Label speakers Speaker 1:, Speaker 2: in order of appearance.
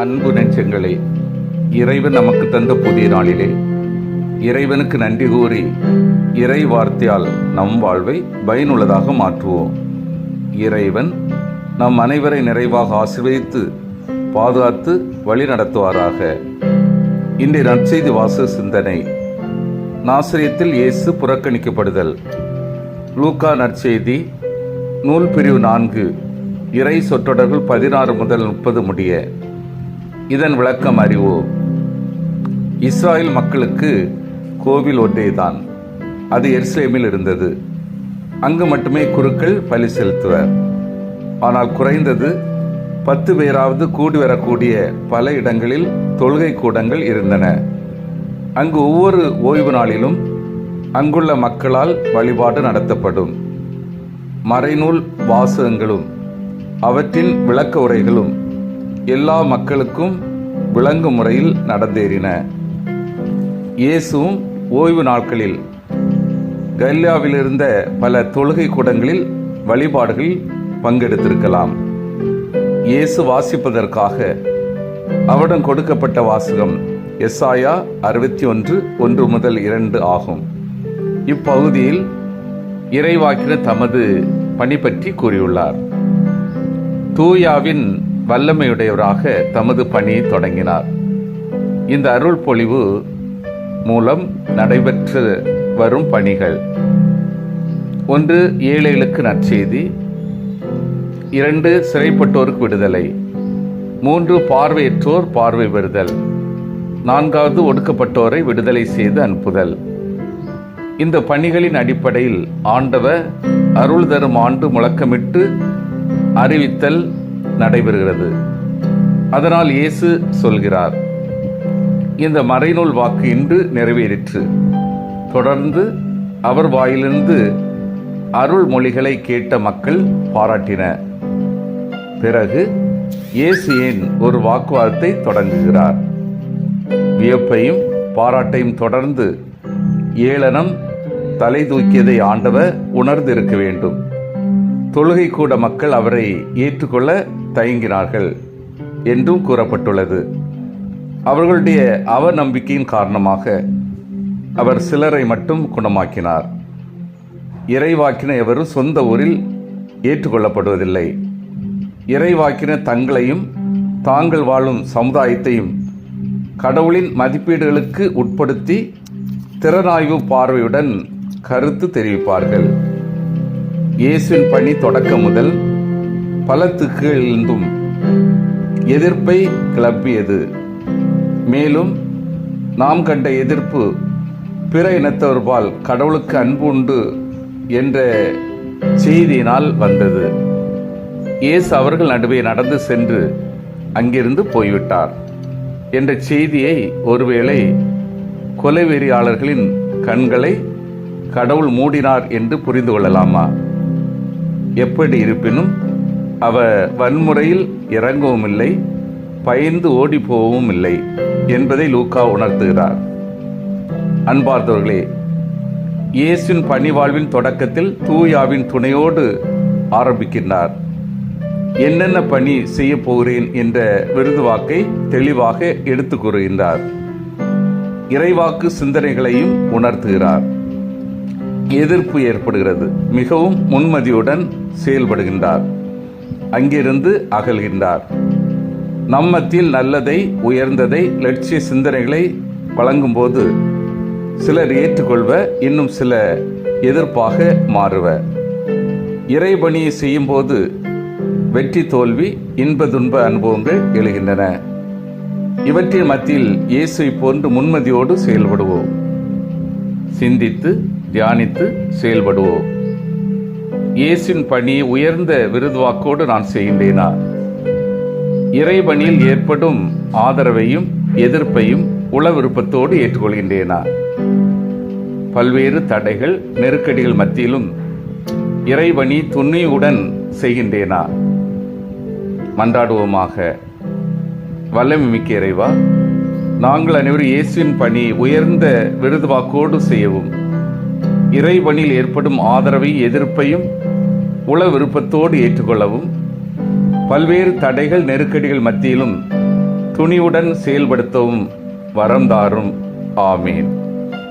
Speaker 1: அன்பு நெஞ்சங்களே இறைவன் நமக்கு தந்த புதிய நாளிலே இறைவனுக்கு நன்றி கூறி இறை வார்த்தையால் நம் வாழ்வை பயனுள்ளதாக மாற்றுவோம். இறைவன் நம் அனைவரை நிறைவாக ஆசிர்வதித்து பாதுகாத்து வழி நடத்துவாராக இன்றைய நற்செய்தி வாச சிந்தனை நாசிரியத்தில் இயேசு புறக்கணிக்கப்படுதல். லூக்கா நற்செய்தி நூல் பிரிவு நான்கு இறை சொற்றொடர்கள் பதினாறு முதல் முப்பது முடிய இதன் விளக்கம் அறிவோம் இஸ்ராயல் மக்களுக்கு கோவில் ஒன்றேதான். அது எருசலேமில் இருந்தது. அங்கு மட்டுமே குருக்கள் பலி செலுத்துவர். ஆனால் குறைந்தது பத்து பேராவது கூடி வரக்கூடிய பல இடங்களில் தொழுகை கூடங்கள் இருந்தன. அங்கு ஒவ்வொரு ஓய்வு நாளிலும் அங்குள்ள மக்களால் வழிபாடு நடத்தப்படும். மறைநூல் வாசகங்களும் அவற்றின் விளக்க உரைகளும் எல்லா மக்களுக்கும் விளங்கும் முறையில் நடந்தேறின. இயேசுவும் ஓய்வு நாட்களில் கல்யாவில் இருந்த பல தொழுகை கூடங்களில் வழிபாடுகளில் பங்கெடுத்திருக்கலாம். இயேசு வாசிப்பதற்காக அவரிடம் கொடுக்கப்பட்ட வாசகம் எஸ்ஆயா அறுபத்தி ஒன்று ஒன்று முதல் இரண்டு ஆகும். இப்பகுதியில் இறைவாக்கின தமது பணி பற்றி கூறியுள்ளார். தூயாவின் வல்லமையுடையவராக தமது பணியை தொடங்கினார். இந்த அருள் பொழிவு மூலம் நடைபெற்று வரும் பணிகள். ஒன்று ஏழைகளுக்கு நற்செய்தி இரண்டு சிறைப்பட்டோருக்கு விடுதலை மூன்று பார்வையற்றோர் பார்வை பெறுதல் நான்காவது ஒடுக்கப்பட்டோரை விடுதலை செய்து அனுப்புதல். இந்த பணிகளின் அடிப்படையில் ஆண்டவர் அருள் தரும் ஆண்டு முழக்கமிட்டு அறிவித்தல் நடைபெறுகிறது. அதனால் இயேசு சொல்கிறார் இந்த மறைநூல் வாக்கு இன்று நிறைவேறிற்று. தொடர்ந்து அவர் வாயிலிருந்து அருள் மொழிகளை கேட்ட மக்கள் பாராட்டின பிறகு இயேசு ஏன் ஒரு வாக்குவாதத்தை தொடங்குகிறார்? வியப்பையும் பாராட்டையும் தொடர்ந்து ஏளனம் தலை தூக்கியதை ஆண்டவர் உணர்ந்திருக்க வேண்டும். தொழுகை கூட மக்கள் அவரை ஏற்றுக்கொள்ள தயங்கினார்கள் என்றும் கூறப்பட்டுள்ளது. அவர்களுடைய அவநம்பிக்கையின் காரணமாக அவர் சிலரை மட்டும் குணமாக்கினார். இறைவாக்கின எவரும் சொந்த ஊரில் ஏற்றுக்கொள்ளப்படுவதில்லை. இறைவாக்கின தங்களையும் தாங்கள் வாழும் சமுதாயத்தையும் கடவுளின் மதிப்பீடுகளுக்கு உட்படுத்தி திறனாய்வு பார்வையுடன் கருத்து தெரிவிப்பார்கள். இயேசுவின் பணி தொடக்கம் முதல் பல திக்குகளிலிருந்தும் எதிர்ப்பை கிளப்பியது மேலும் நாம் கண்ட எதிர்ப்பு பிற இனத்தவர்பால் கடவுளுக்கு அன்பு உண்டு என்ற செய்தியினால் வந்தது. இயேசு அவர்கள் நடுவே நடந்து சென்று அங்கிருந்து போய்விட்டார் என்ற செய்தியை ஒருவேளை கொலைவெறியாளர்களின் கண்களை கடவுள் மூடினார் என்று புரிந்து கொள்ளலாமா? எப்படி இருப்பினும் அவர் வன்முறையில் இறங்கவும் இல்லை பயந்து ஓடி போகவும் இல்லை என்பதை லூக்கா உணர்த்துகிறார். அன்பார்ந்தவர்களே இயேசுவின் பணிவாழ்வின் தொடக்கத்தில் தூயாவின் துணையோடு ஆரம்பிக்கின்றார். என்னென்ன பணி செய்ய போகிறேன் என்ற விருது வாக்கை தெளிவாக எடுத்து கூறுகின்றார். இறைவாக்கு சிந்தனைகளையும் உணர்த்துகிறார். எதிர்ப்பு ஏற்படுகிறது மிகவும் முன்மதியுடன் செயல்படுகின்றார். அங்கிருந்து அகல்கின்றார். நம்மத்தில் நல்லதை உயர்ந்ததை லட்சிய சிந்தனைகளை வழங்கும்போது சிலர் ஏற்றுக்கொள்வ இன்னும் சில எதிர்ப்பாக மாறுவ இறைபணியை செய்யும்போது வெற்றி தோல்வி இன்ப துன்ப அனுபவங்கள் எழுகின்றன. இவற்றின் மத்தியில் இயேசுவை போன்று முன்மதியோடு செயல்படுவோம். சிந்தித்து தியானித்து செயல்படுவோம். இயேசின் பணி உயர்ந்த விருதுவாக்கோடு நான் செய்கின்றேனா? இறைபணியில் ஏற்படும் ஆதரவையும் எதிர்ப்பையும் உள விருப்பத்தோடு ஏற்றுக்கொள்கின்றேனா? பல்வேறு தடைகள் நெருக்கடிகள் மத்தியிலும் இறைவனி துணியுடன் செய்கின்றேனா? மன்றாடுவோமாக. வல்லமை மிக்க இறைவா நாங்கள் அனைவரும் இயேசுவின் பணி உயர்ந்த விருதுவாக்கோடு செய்யவும். இறைவனில் ஏற்படும் ஆதரவை எதிர்ப்பையும் உள விருப்பத்தோடு ஏற்றுக்கொள்ளவும் பல்வேறு தடைகள் நெருக்கடிகள் மத்தியிலும் துணிவுடன் செயல்படுத்தவும் வரம் தாரும். ஆமேன்.